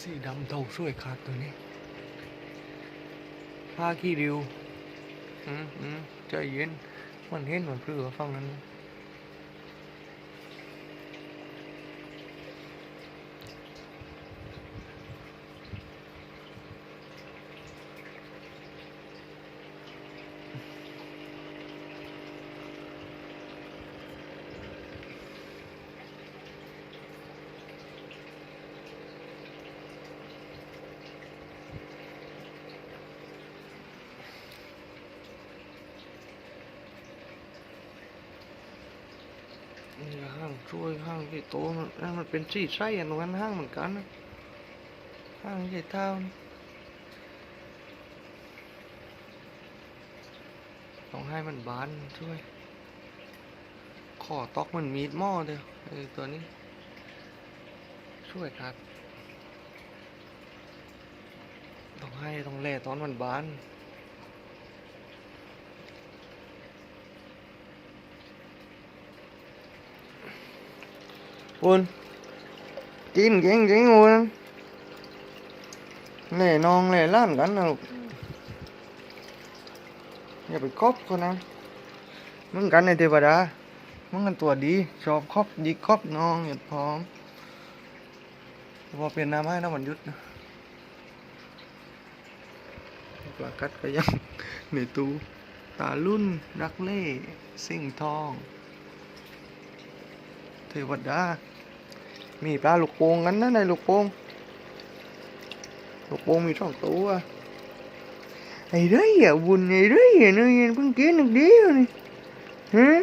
สีดำเทาสวยขาดตัวนี้ผ้าขี้ริว อืมอืมใจเย็น มันเห็นมันเพื่อฟังนั้น ห้างช่วยห้างใหญ่โตมันนั่นมันเป็นสีไส้อันนั้นห้างเหมือนกันนะห้างใหญ่เท่านี่ต้องให้มันบานช่วยขอตอกมันมีดหม้อเดียวไอ้ตัวนี้ ช่วยครับต้องให้ต้องแล่ตอนมันบาน คุณกินเก่งจริงคุณเล่นองเล่ล้านกันนะลูกอย่าไปคบเขานะมึงกันในเทวดามึงกันตัวดี ชอบคบยิกคบน้องอย่าพร้อมพอเป็นน้ำให้น้ำมันยุดนะปลากัดก็ยังในตู้ตาลุ่นรักเล่สิ่งทอง เทวดา มีปลาลูกโป่งกันนะในลูกโป่งลูกโป่งมีสองตัวไอ้เรื่อยอะบุญไอ้เรื่อยอะเนี่ยเพิ่งกินหนึ่งเดียวนี่ฮะ